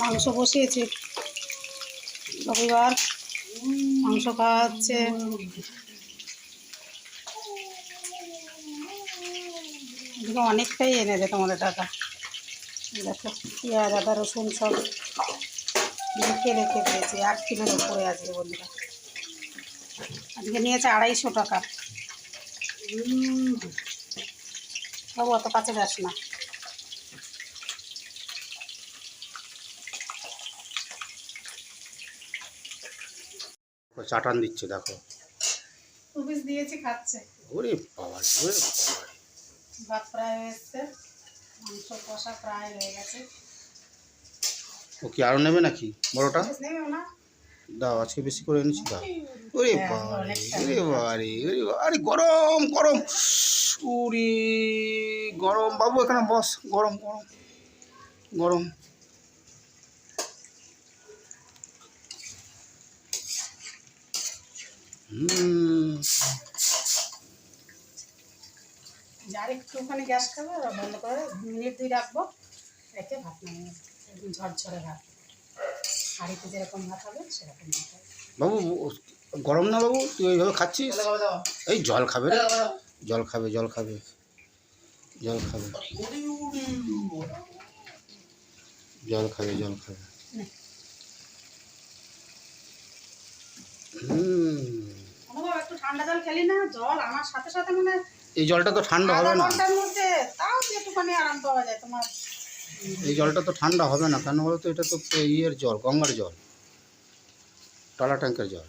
মাংস বসিয়েছি। রবিবার মাংস খাওয়া হচ্ছে অনেকটাই এনেছে তোমাদের দাদা দেখো, পেঁয়াজ, আদা, রসুন সব লিখে রেখে দিয়েছি। এক কিলোর উপরে আজকে বন্ধুরা। আজকে নিয়েছে আড়াইশো টাকা। সব অত কাছে যাস না। চাটান দিচ্ছে দেখো। দিয়েছি খাচ্ছে। ওরে বাবা ওরে বাবা। ভাত প্রায় হয়ে এসছে মাংস কষা প্রায় হয়ে গেছে। ও কি আরও নেবে নাকি বড়টা? দাও আজকে বেশি করে এনেছি দাও। ওরে হ্যাঁ, অনেকটা। ওরে রে, ওরে আরে গরম গরম। উরি গরম। বাবু এখানে বস গরম গরম গরম। একটুখানি গ্যাস খাবে বন্ধ করে মিনিট দুই রাখব। রেখে ভাত নামিয়ে নেব। একদম ঝরঝরে ভাত। হাঁড়িতে যেরকম ভাত হবে সেরকম ভাত হবে। বাবু গরম না বাবু? তুই ওইভাবে খাচ্ছিস? এই জল খাবে রে। জল খাবে জল খাবে। জল খাবে। জল খাবে জল খাবে। হুম। ঠান্ডা জল খেলি না জল আমার সাথে সাথে মানে এই জলটা তো ঠান্ডা হবে না। ঘণ্টার মধ্যে তাও একটুখানি আরাম পাওয়া যায় তোমার। এই জলটা তো ঠান্ডা হবে না কেন বলো তো এটা তো ইয়ের জল গঙ্গার জল টালা ট্যাঙ্কের জল।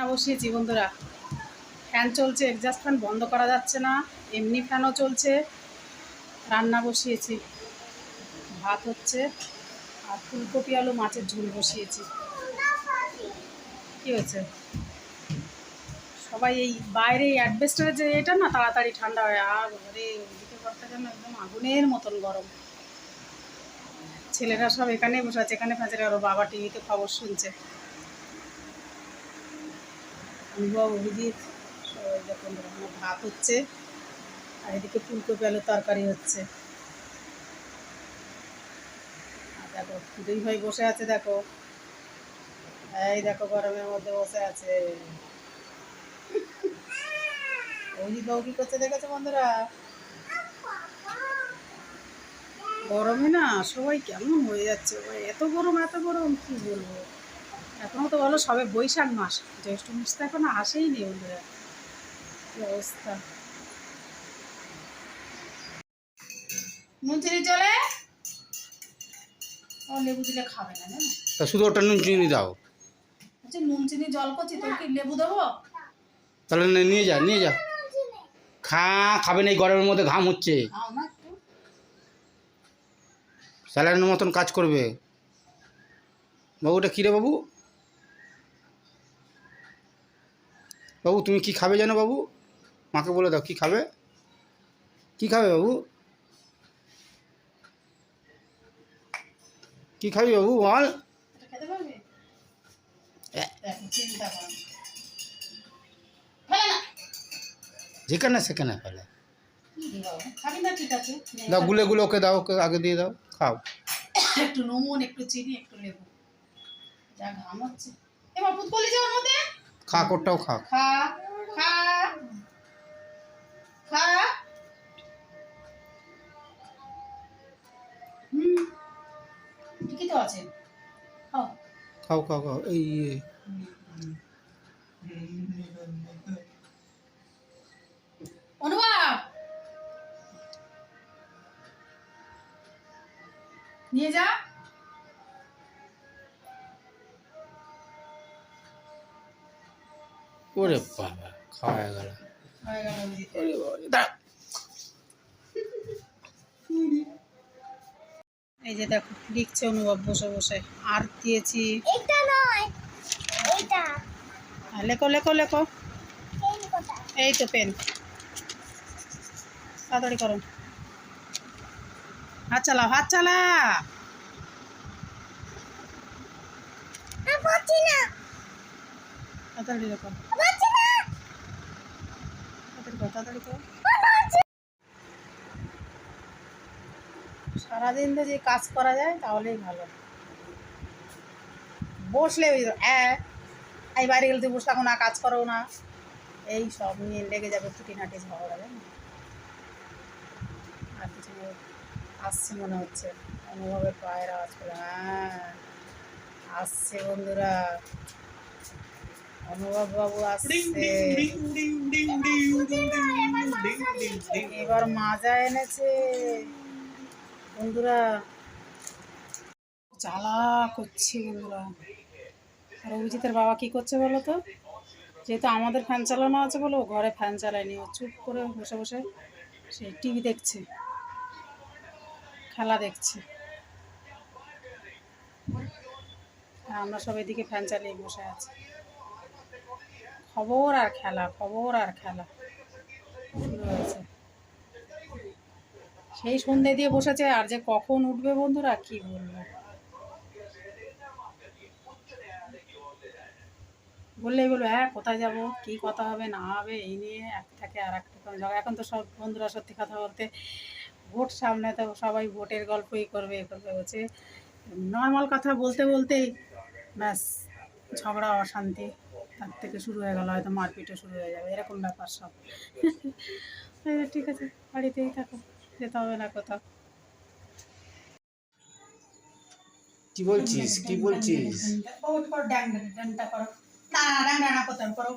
রান্না বসিয়েছি বন্ধুরা ফ্যান চলছে এক্সাস্ট ফ্যান বন্ধ করা যাচ্ছে না, এমনি ফ্যানও চলছে। রান্না বসিয়েছি, ভাত হচ্ছে, আর ফুলকপি, আলু, মাছের ঝোল বসিয়েছি। কী হয়েছে? সবাই এই বাইরে অ্যাডভেস্টারের যে এটা না, তাড়াতাড়ি ঠান্ডা হয়, আর ঘরে ওদিকে ঘরটা যেন একদম আগুনের মতন গরম। ছেলেরা সব এখানে বসে আছে, এখানে ফ্যাঁচে আর ওর বাবা টিভিতে খবর শুনছে। অনুভব, অভিজিৎ, সবাই যখন আমার ভাত হচ্ছে, আর এদিকে ফুলকপি আলুর তরকারি হচ্ছে। আর দেখো, দুই ভাই বসে আছে, দেখো। এই দেখো, গরমের মধ্যে বসে আছে। অভিজিৎ বাবু কি করছে দেখেছ বন্ধুরা? গরমে না সবাই কেমন হয়ে যাচ্ছে এত গরম এত গরম, কি বলব? এখনও তো বলো সবে বৈশাখ মাস। জ্যৈষ্ঠ মাস তো এখনও আসেই নেই বন্ধুরা। কি অবস্থা? নুন চিনি চলে? ও লেবু দিলে খাবে না তা শুধু ওটা নুন চিনি দাও। আচ্ছা নুন চিনি জল করছি তোর কি লেবু দেবো? তাহলে নিয়ে যা নিয়ে যা। খা খাবে না এই গরমের মধ্যে ঘাম হচ্ছে। স্যালাইনের মতন কাজ করবে। বাবু ওটা কী রে বাবু? বাবু, তুমি কি খাবে জানো বাবু? মাকে বলে দাও, কি খাবে? কি খাবে বাবু? কি খাবি বাবু? বল। যেখানে সেখানে ফেলে দাও, গুলে গুলো ওকে দাও, ওকে আগে দিয়ে দাও, খাও। একটু নুন, একটু চিনি, একটু লেবু। যা ঘাম হচ্ছে। এবার পুত কলি যাওয়ার মধ্যে? খা কোটটাও খা। খা খা খা। হুম ঠিকই তো আছে। খাও। খাও খাও খাও এই ইয়ে। অনুভব নিয়ে যা। ওরে বাবা খাওয়া গেল। এই যে দেখো লিখছে অনুভব বসে বসে। আর দিয়েছি। এটা নয় এইটা লেখো লেখো লেখো। এই তো পেন। তাড়াতাড়ি করো। হাত চালাও হাত চালা। না। তাড়াতাড়ি তাড়াতাড়ি সারাদিন তো যে কাজ করা যায়, তাহলেই ভালো। বসলে ওই এই বাইরে গেলে তুই বসে না কাজ করো না। এই সব নিয়ে লেগে যাবে খুঁটিনাটি ঝগড়া জানো আর কিছু। আসছে মনে হচ্ছে। অনুভবের পায়ের আওয়াজ। করে হ্যাঁ আসছে বন্ধুরা। অনুভব বাবু আসছে। এবার মাজা এনেছে। বন্ধুরা জ্বালা করছে বন্ধুরা। আর অভিজিতের বাবা কি করছে বলো তো? যেহেতু আমাদের ফ্যান চালানো আছে বলো ঘরে ফ্যান চালায়নি। ও চুপ করে বসে বসে সেই টিভি দেখছে। খেলা দেখছে। আর আমরা সব এদিকে ফ্যান চালিয়ে বসে আছি। খবর আর খেলা, খবর আর খেলা। সেই সন্ধে দিয়ে বসেছে, আর যে কখন উঠবে বন্ধুরা, কি বলব? বললেই বলব হ্যাঁ কোথায় যাব? কি কথা হবে? না হবে, এই নিয়ে এক থেকে আর ঝগড়া। এখন তো সব বন্ধুরা সত্যি কথা বলতে, ভোট সামনে তো সবাই ভোটের গল্পই করবে, এ করবে হচ্ছে নর্মাল কথা বলতে বলতেই ব্যাস, ঝগড়া, অশান্তি। তার থেকে শুরু হয়ে গেল হয়তো মারপিটও শুরু হয়ে যাবে এরকম ব্যাপার সব। ঠিক আছে বাড়িতেই থাকো যেতে হবে না কোথাও। কি বলছিস? কি বলছিস? না না করো।